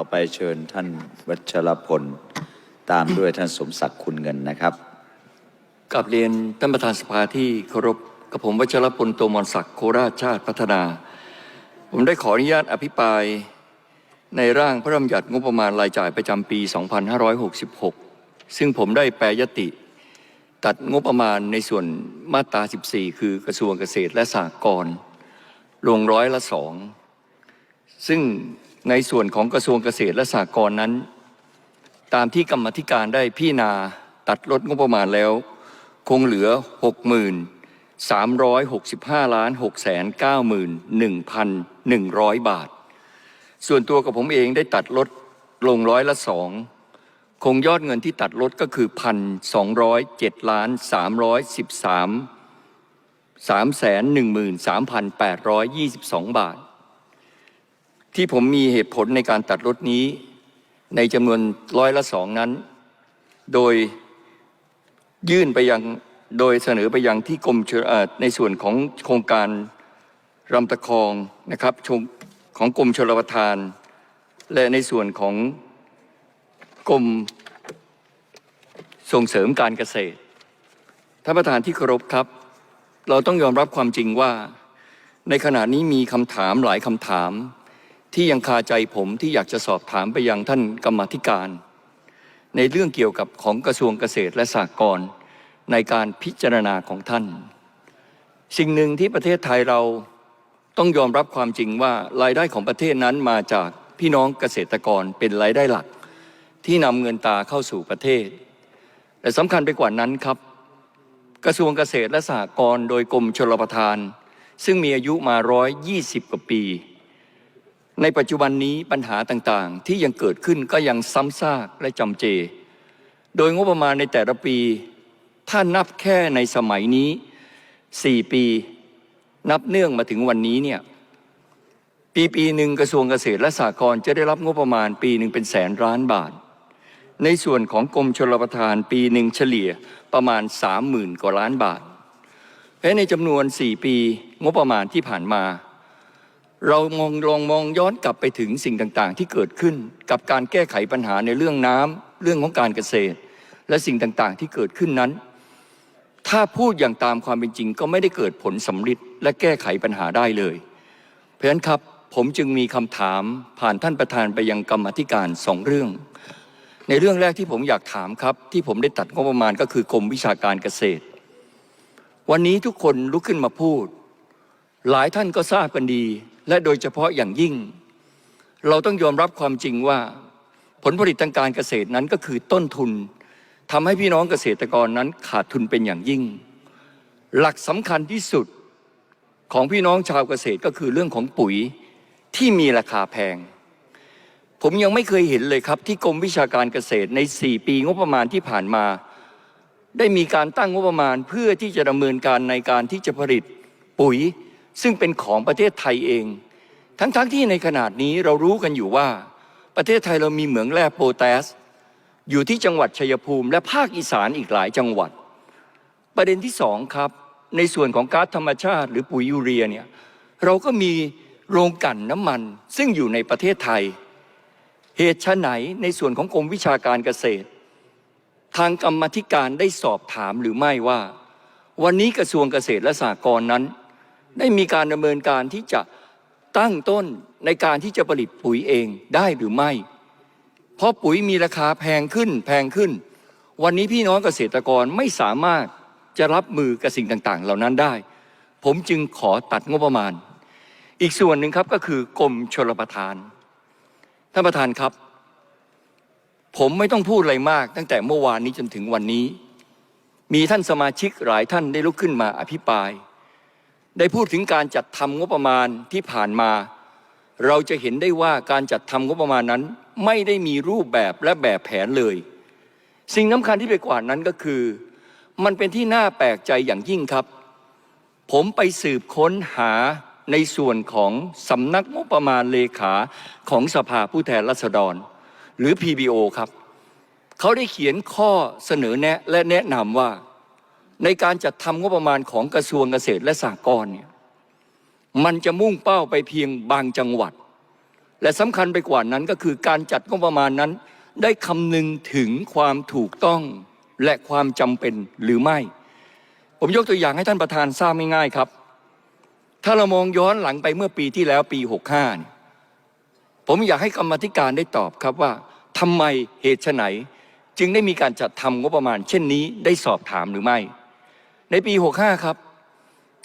ต่อไปเชิญท่านวัชรพล ตามด้วยท่านสมศักดิ์คุณเงินนะครับกับเรียนท่านประธานสภาที่เคารพกับผมวัชรพลโตมรศักดิ์โคราชชาติพัฒนา ผมได้ขออนุญาตอภิปราย ในร่างพระราชบัญญัติงบประมาณรายจ่ายประจำปี 2566 ซึ่งผมได้แปรยติ ตัดงบประมาณในส่วนมาตรา 14 คือกระทรวงเกษตรและสหกรณ์ลงร้อยละสองซึ่ง ในส่วนของกระทรวงเกษตรและสหกรณ์นั้น ตามที่กรรมธิการได้พิจารณาตัดลดงบประมาณแล้ว คงเหลือ 63,65ล้าน691,100 บาท ส่วนตัวกับผมเองได้ตัดลดลงร้อยละสองคงยอดเงินที่ตัดลดก็คือ1,207ล้าน313 313,822บาท ที่ผมมีเหตุผลในการตัดลดนี้ ในจำนวนร้อยละสองนั้น โดยยื่นไปยังโดยเสนอไปยังที่กรมในส่วนของโครงการรำตะคองนะครับของกรมชลประทาน และในส่วนของกรมส่งเสริมการเกษตรท่านประธานที่เคารพครับ เราต้องยอมรับความจริงว่า ในขณะนี้มีคำถามหลายคำถาม ที่ยังคาใจผมที่อยากจะสอบถามไปยังท่านกรรมธิการ ในเรื่องเกี่ยวกับของกระทรวงเกษตรและสหกรณ์ในการพิจารณาของท่าน สิ่งหนึ่งที่ประเทศไทยเราต้องยอมรับความจริงว่ารายได้ของประเทศนั้นมาจากพี่น้องเกษตรกรเป็นรายได้หลัก ที่นำเงินตาเข้าสู่ประเทศ แต่สำคัญไปกว่านั้นครับ กระทรวงเกษตรและสหกรณ์โดยกรมชลประทาน ซึ่งมีอายุมา 120 กว่าปี ในปัจจุบันนี้ปัญหาต่างๆ ที่ยังเกิดขึ้นก็ยังซ้ำซากและจำเจ โดยงบประมาณในแต่ละปี ถ้านับแค่ในสมัยนี้4ปี นับเนื่องมาถึงวันนี้เนี่ยปีปีหนึ่งกระทรวงเกษตรและสหกรณ์จะได้รับงบประมาณปีหนึ่งเป็นแสนล้านบาท ในส่วนของกรมชลประทานปีหนึ่งเฉลี่ยประมาณ30,000กว่าล้านบาทและในจำนวน4ปีงบประมาณที่ผ่านมา เรามองลองมองย้อนกลับไปถึงสิ่งต่างๆ ที่เกิดขึ้นกับการแก้ไขปัญหาในเรื่องน้ำเรื่องของการเกษตร และสิ่งต่างๆ ที่เกิดขึ้นนั้น ถ้าพูดอย่างตามความเป็นจริง ก็ไม่ได้เกิดผลสำลิดและแก้ไขปัญหาได้เลย เพราะฉะนั้นครับผมจึงมีคำถามผ่านท่านประธานไปยังกรรมธิการสองเรื่อง ในเรื่องแรกที่ผมอยากถามครับ ที่ผมได้ตัดงบประมาณก็คือกรมวิชาการเกษตร วันนี้ทุกคนลุกขึ้นมาพูด หลายท่านก็ทราบกันดี และโดยเฉพาะอย่างยิ่ง เราต้องยอมรับความจริงว่า ผลผลิตทางการเกษตรนั้นก็คือต้นทุนทำให้พี่น้องเกษตรกรนั้นขาดทุนเป็นอย่างยิ่ง หลักสำคัญที่สุดของพี่น้องชาวเกษตรก็คือเรื่องของปุ๋ยที่มีราคาแพง ผมยังไม่เคยเห็นเลยครับที่กรมวิชาการเกษตรใน 4 ปีงบประมาณที่ผ่านมา ได้มีการตั้งงบประมาณเพื่อที่จะดำเนินการในการที่จะผลิตปุ๋ย ซึ่งเป็นของประเทศไทยเอง ทั้งๆทที่ในขนาดนี้เรารู้กันอยู่ว่า ประเทศไทยเรามีเหมืองแร่โพแทส อยู่ที่จังหวัดชัยภูมิและภาคอีสานอีกหลายจังหวัด ประเด็นที่สองครับ ในส่วนของก๊าซธรรมชาติ หรือปุ๋ยยูเรียเนี่ยเราก็มีโรงกลั่นน้ำมัน ซึ่งอยู่ในประเทศไทย เหตุชะไหนในส่วนของกรมวิชาการเกษตร ทางกรรมธิการได้สอบถามหรือไม่ว่า วันนี้กระทรวงเกษตรและสหกรณ์นั้น ได้มีการดำเนินการที่จะตั้งต้นในการที่จะผลิตปุ๋ยเองได้หรือไม่ เพราะปุ๋ยมีราคาแพงขึ้นแพงขึ้น วันนี้พี่น้องเกษตรกรไม่สามารถจะรับมือกับสิ่งต่างๆ เหล่านั้นได้ ผมจึงขอตัดงบประมาณ อีกส่วนหนึ่งครับก็คือกรมชลประทาน ท่านประธานครับ ผมไม่ต้องพูดอะไรมาก ตั้งแต่เมื่อวานนี้จนถึงวันนี้ มีท่านสมาชิกหลายท่านได้ลุกขึ้นมาอภิปราย ได้พูดถึงการจัดทำงบประมาณที่ผ่านมา เราจะเห็นได้ว่าการจัดทำงบประมาณนั้น ไม่ได้มีรูปแบบและแบบแผนเลย สิ่งสำคัญที่ไปกว่านั้นก็คือ มันเป็นที่น่าแปลกใจอย่างยิ่งครับ ผมไปสืบค้นหาในส่วนของสำนักงบประมาณเลขาของสภาผู้แทนราษฎร หรือ PBO ครับ เขาได้เขียนข้อเสนอแนะและแนะนำว่า ในการจัดทำงบประมาณของกระทรวงเกษตรและสหกรณ์เนี่ยมันจะมุ่งเป้าไปเพียงบางจังหวัด และสำคัญไปกว่านั้นก็คือการจัดงบประมาณนั้น ได้คำนึงถึงความถูกต้องและความจำเป็นหรือไม่ ผมยกตัวอย่างให้ท่านประธานทราบง่ายๆครับ ถ้าเรามองย้อนหลังไปเมื่อปีที่แล้วปี 65เนี่ยผมอยากให้กรรมธิการได้ตอบครับว่าทำไมเหตุไฉนจึงได้มีการจัดทำงบประมาณ เช่นนี้ได้สอบถามหรือไม่ ในปี 65 ครับ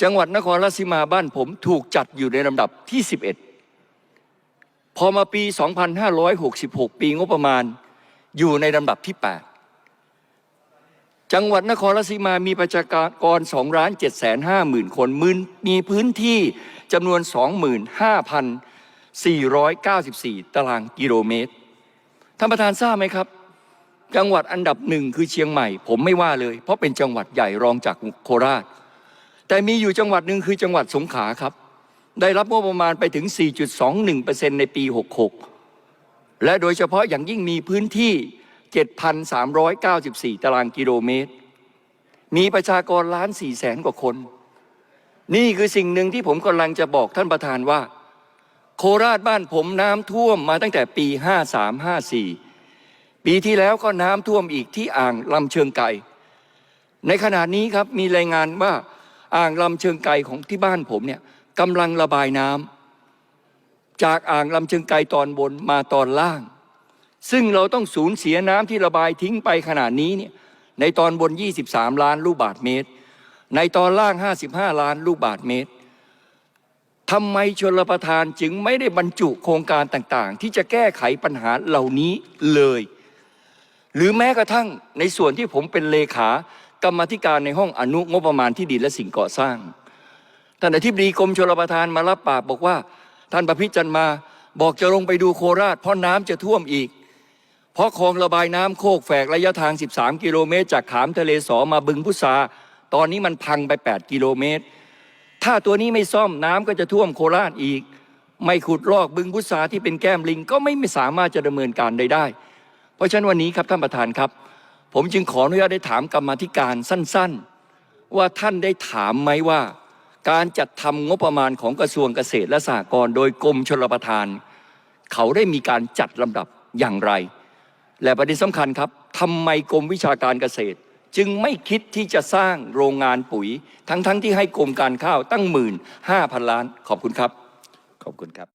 จังหวัดนครราชสีมาบ้านผมถูกจัดอยู่ในลำดับที่ 11 พอมาปี 2566 ปีงบประมาณอยู่ในลำดับที่ 8 จังหวัดนครราชสีมามีประชากร2ล้าน7แสน5หมื่นคนมีพื้นที่จำนวน 25,494 ตารางกิโลเมตร ท่านประธานทราบไหมครับ จังหวัดอันดับหนึ่งคือเชียงใหม่ ผมไม่ว่าเลย เพราะเป็นจังหวัดใหญ่รองจากโคราช แต่มีอยู่จังหวัดหนึ่งคือจังหวัดสงขลาครับ ได้รับงบประมาณไปถึง 4.21%ในปี 66 และโดยเฉพาะอย่างยิ่งมีพื้นที่ 7,394 ตารางกิโลเมตร มีประชากรล้าน4แสนกว่าคน นี่คือสิ่งหนึ่งที่ผมกำลังจะบอกท่านประธานว่า โคราชบ้านผมน้ำท่วมมาตั้งแต่ปี 53-54 ปีที่แล้วก็น้ำท่วมอีกที่อ่างลำเชิงไก่ ในขณะนี้ครับมีรายงานว่าอ่างลำเชิงไก่ของที่บ้านผมเนี่ยกำลังระบายน้ำจากอ่างลำเชิงไก่ตอนบนมาตอนล่าง ซึ่งเราต้องสูญเสียน้ำที่ระบายทิ้งไปขนาดนี้เนี่ยในตอนบน 23 ล้านลูกบาทเมตร ในตอนล่าง 55 ล้านลูกบาทเมตรทำไมชนรประทานจึงไม่ได้บรรจุโครงการต่างๆ ที่จะแก้ไขปัญหาเหล่านี้เลย หรือแม้กระทั่งในส่วนที่ผมเป็นเลขากรรมธิการในห้องอนุงบประมาณที่ดินและสิ่งก่อสร้างท่านอธิบดีกรมชลประทานมารับปากบอกว่า ท่านประพิจันมาบอกจะลงไปดูโคราช เพราะน้ำจะท่วมอีก เพราะคลองระบายน้ำโคกแฝกระยะทาง 13 กิโลเมตร จากขามทะเลสอมาบึงพุทราตอนนี้มันพังไป 8 กิโลเมตร ถ้าตัวนี้ไม่ซ่อมน้ำก็จะท่วมโคราชอีก ไม่ขุดลอกบึงพุทราที่เป็นแก้มลิงก็ไม่สามารถจะดำเนินการใดได้ เพราะฉะนั้นวันนี้ครับท่านประธานครับ ผมจึงขออนุญาตได้ถามกรรมธิการสั้น ๆ ว่าท่านได้ถามไหมว่า การจัดทำงบประมาณของกระทรวงเกษตรและสหกรณ์โดยกรมชลประทาน เขาได้มีการจัดลำดับอย่างไร และประเด็นสำคัญครับทำไมกรมวิชาการเกษตร จึงไม่คิดที่จะสร้างโรงงานปุ๋ย ทั้งๆทที่ให้กรมการข้าวตั้งหมื่นห้าพันล้าน ขอบคุณครับ ขอบคุณครับ